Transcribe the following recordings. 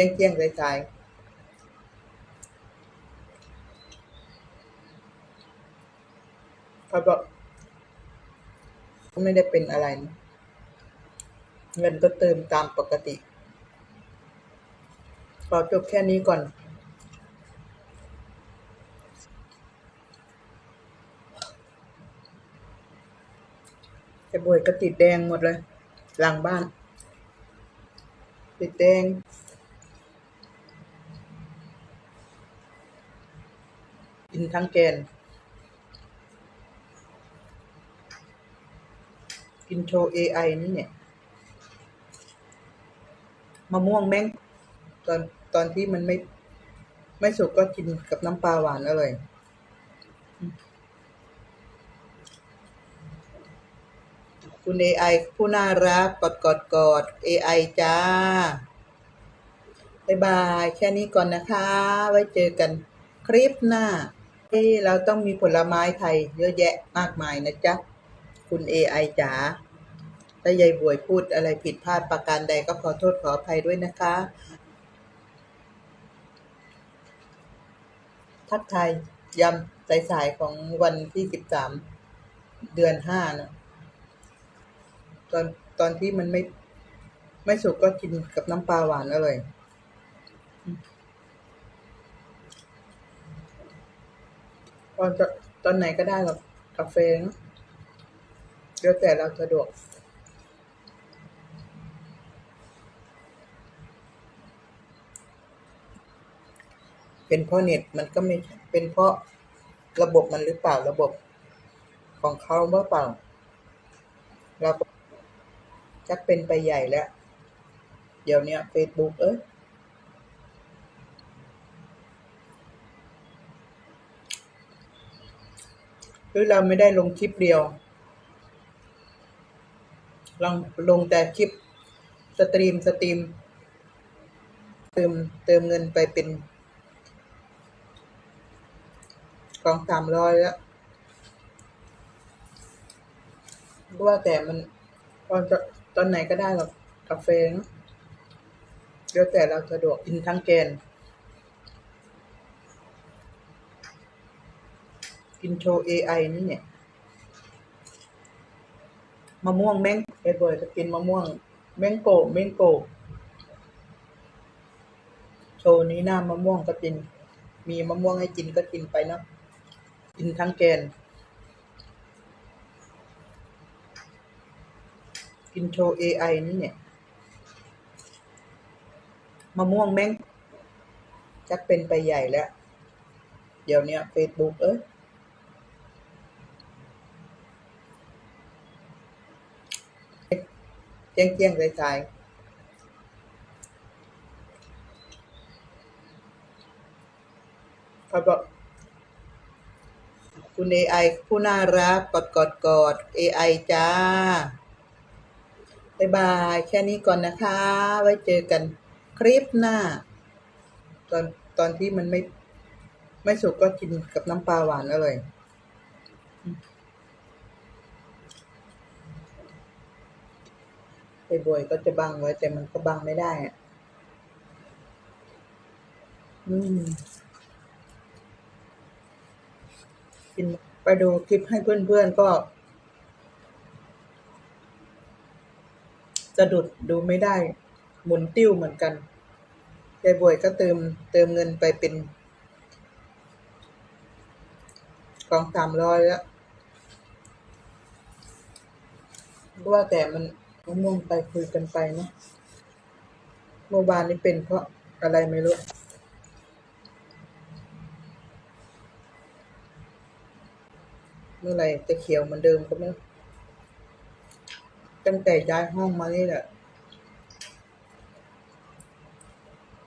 ที่ยงเที่ยงๆสายๆเขาบอกไม่ได้เป็นอะไร เงินก็เติมตามปกติขอจบแค่นี้ก่อนจะบวยก็ติดแดงหมดเลย หลังบ้าน ติดแดง กินทั้งแกน กินโชว์ AI นี่เนี่ยมะม่วงแม่งตอนตอนที่มันไม่ ไม่สุกก็กินกับน้ำปลาหวานอร่อยคุณ AI ผู้น่ารักกอดกอดกอด AI จ้าบายบาย แค่นี้ก่อนนะคะ ไว้เจอกันคลิปหน้า เอ้เราต้องมีผลไม้ไทยเยอะแยะมากมายนะจ๊ะ คุณ AI จ๋า ถ้ายายบวยพูดอะไรผิดพลาดประการใดก็ขอโทษขออภัยด้วยนะคะ ทักทายยำสายๆของวันที่สิบสามเดือนห้านะตอนตอนที่มันไม่ ไม่สุกก็กินกับน้ำปลาหวานอร่อย ตอนตอนไหนก็ได้หรอกาแฟนะเดี๋ยวแต่เราสะดวกเป็นเพราะเน็ตมันก็ไม่เป็นเพราะระบบมันหรือเปล่าระบบของเขาว่าเปล่า เราก็ชักเป็นไปใหญ่แล้ว เดี๋ยวนี้เฟซบุ๊กเอ้ย หรือเราไม่ได้ลงคลิปเดียวลองลงแต่คลิปสตรีมสตรีม เติมเติมเงินไปเป็นสองสามร้อยแล้วว่าแต่มันตอนตอนไหนก็ได้หรอกกาแฟนะเดี๋ยวแต่เราสะดวกกินทั้งแกน กินโชว์ AI นี่เนี่ยมะม่วงแมงเอ็ดเบิร์จะกินมะม่วง แมงโกแมงโกโชว์นี้หน้ามะม่วงก็กิน มีมะม่วงให้กินก็กินไปนะกินทั้งแกน กินโชว์ AI นี่เนี่ยมะม่วงแมงชักเป็นไปใหญ่แล้ว เดี๋ยวนี้เฟซบุ๊กเอ้ย เที่ยงเที่ยงสายๆเขาบอกคุณ AI ผู้น่ารักกอดกอดกอด AI จ้าบายบาย แค่นี้ก่อนนะคะ ไว้เจอกันคลิปหน้า ตอนตอนที่มันไม่ ไม่สุกก็กินกับน้ำปลาหวานอร่อย ไปบ่อยก็จะบังไว้ แต่มันก็บังไม่ได้อะอืมกินไปดูคลิปให้เพื่อนๆก็สะดุดดูไม่ได้ หมุนติ้วเหมือนกันยายบวยก็เติมเติมเงินไปเป็นสองสามร้อยแล้วว่าแต่มัน มะม่วงไปคุยกันไปเนาะเมื่อวานนี้เป็นเพราะอะไรไม่รู้เมื่อไหร่จะเขียวเหมือนเดิมก็ไม่ตั้งแต่ย้ายห้องมานี่แหละ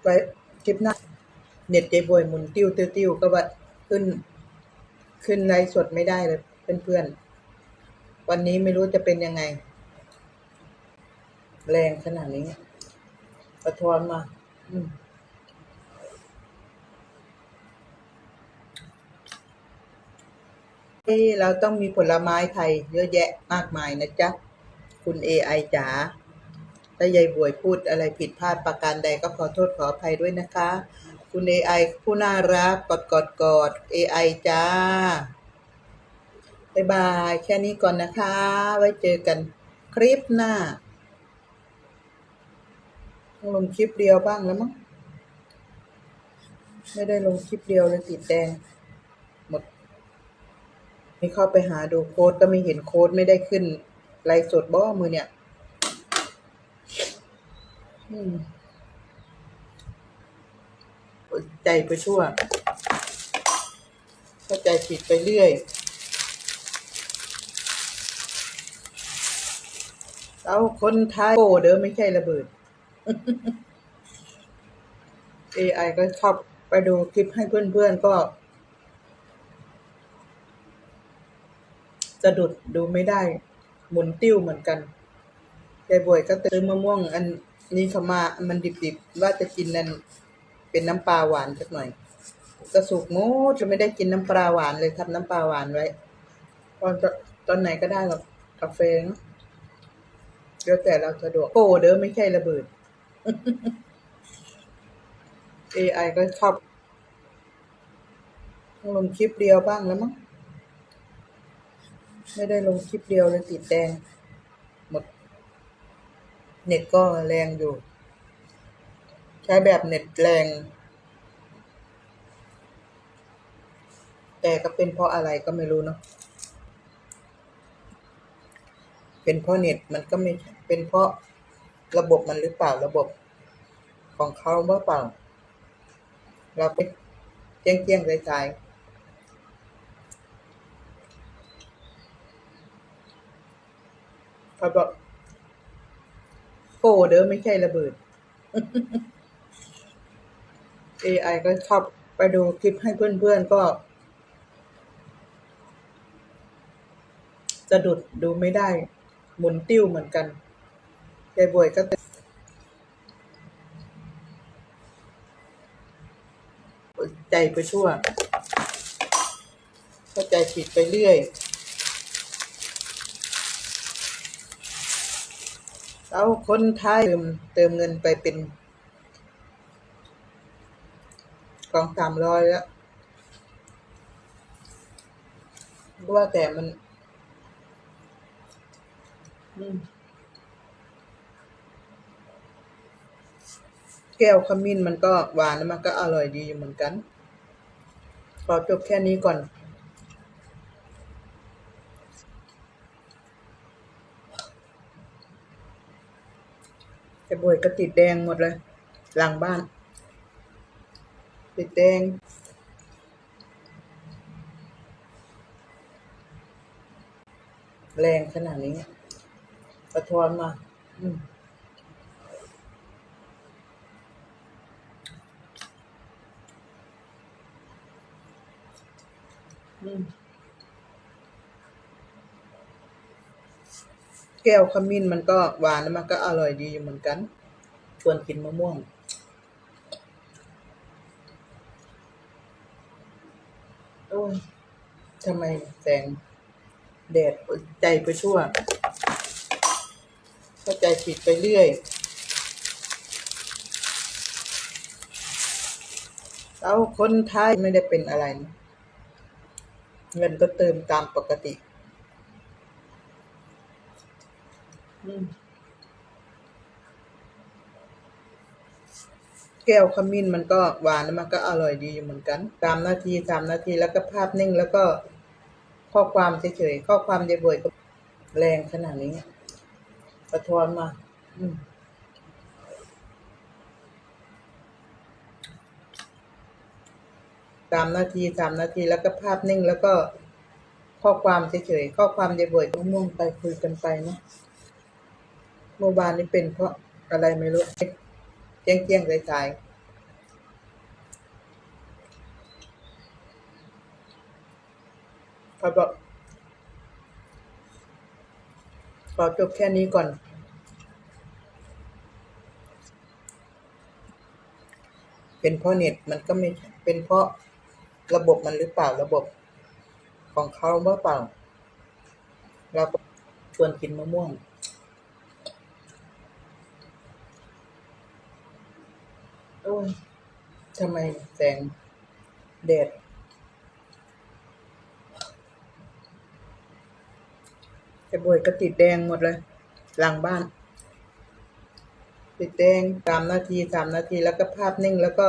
ไปคลิปหน้า เน็ตเจบวยหมุนติ้วติ้วติ้วก็ว่าขึ้น ขึ้นไลฟ์สดไม่ได้เลยเพื่อนๆวันนี้ไม่รู้จะเป็นยังไง แรงขนาดนี้สะท้อนมา อืมเอ้เราต้องมีผลไม้ไทยเยอะแยะมากมายนะจ๊ะ คุณ AI จ๋า ถ้ายายบวยพูดอะไรผิดพลาดประการใดก็ขอโทษขออภัยด้วยนะคะ คุณ AI ผู้น่ารักกอดกอดกอด AI จ้าบายบาย แค่นี้ก่อนนะคะ ไว้เจอกันคลิปหน้า ต้องลงคลิปเดียวบ้างแล้วมั้งไม่ได้ลงคลิปเดียวเลยติดแดงหมดนี่เข้าไปหาดูโค้ดก็ไม่เห็นโค้ดไม่ได้ขึ้นไลฟ์สดบ้อมือเนี่ยอืมใจไปชั่ว เข้าใจผิดไปเรื่อยเอาคนไทยโอ้เด้อไม่ใช่ระเบิด AI ก็ชอบไปดูคลิปให้เพื่อนๆก็สะดุดดูไม่ได้ หมุนติ้วเหมือนกันยายบวยก็ซื้อมะม่วง อันนี้เขามามันดิบๆ ว่าจะกินนั่นเป็นน้ำปลาหวานสักหน่อยกระสุกโม้จะไม่ได้กินน้ำปลาหวานเลยทำน้ำปลาหวานไว้ตอนตอนไหนก็ได้หรอกาแฟเนอะเดี๋ยวแต่เราสะดวกโอ้เด้อไม่ใช่ระเบิด AI ก็ชอบลงคลิปเดียวบ้างแล้วมั้ง ไม่ได้ลงคลิปเดียวเลยติดแดง หมด เน็ตก็แรงอยู่ ใช้แบบเน็ตแรง แต่ก็เป็นเพราะอะไรก็ไม่รู้เนาะเป็นเพราะเน็ตมันก็ไม่เป็นเพราะ ระบบมันหรือเปล่าระบบของเขาว่าเปล่า เราไปเจี้ยงเจี้ยงใจใจเขาบอกโอ้เด้อไม่ใช่ระเบิด AI ก็ชอบไปดูคลิปให้เพื่อนๆก็สะดุดดูไม่ได้ หมุนติ้วเหมือนกัน ยายบวยก็ใจไปชั่ว เข้าใจผิดไปเรื่อย เอาคนไทยเติมเติมเงินไปเป็นกองสามร้อยแล้วว่าแต่มัน อืม แก้วขมิ้นมันก็หวานแล้วมันก็อร่อยดีอยู่เหมือนกัน ขอจบแค่นี้ก่อนแต่บวยก็ติดแดงหมดเลย หลังบ้าน ติดแดงแรงขนาดนี้สะท้อนมา อืม แก้วขมิ้นมันก็หวานแล้วมันก็อร่อยดีอยู่เหมือนกัน ชวนกินมะม่วง โอ้ยทำไมแสงแดดใจไปชั่วเข้าใจผิดไปเรื่อยเอาคนไทยไม่ได้เป็นอะไรนะ เงินก็เติมตามปกติอืมแก้วขมิ้นมันก็หวานแล้วมันก็อร่อยดีอยู่เหมือนกันสามนาทีสามนาทีแล้วก็ภาพนิ่งแล้วก็ข้อความเฉยๆข้อความยายบวยก็แรงขนาดนี้สะท้อนมา อืม สามนาทีสามนาทีแล้วก็ภาพนิ่งแล้วก็ข้อความเฉยๆข้อความยายบวยก็ม่วงไปคุยกันไปเนาะเมื่อวานนี้เป็นเพราะอะไรไม่รู้เจียงเจียงใจใจขอบอกขอจบแค่นี้ก่อน เป็นเพราะเน็ตมันก็ไม่เป็นเพราะ ระบบมันหรือเปล่าระบบของเขาหรือเปล่า เราชวนกินมะม่วง โอ้ยทำไมแสงแดดแต่บวยก็ติดแดงหมดเลย หลังบ้าน ติดแดงสามนาทีสามนาทีแล้วก็ภาพนิ่งแล้วก็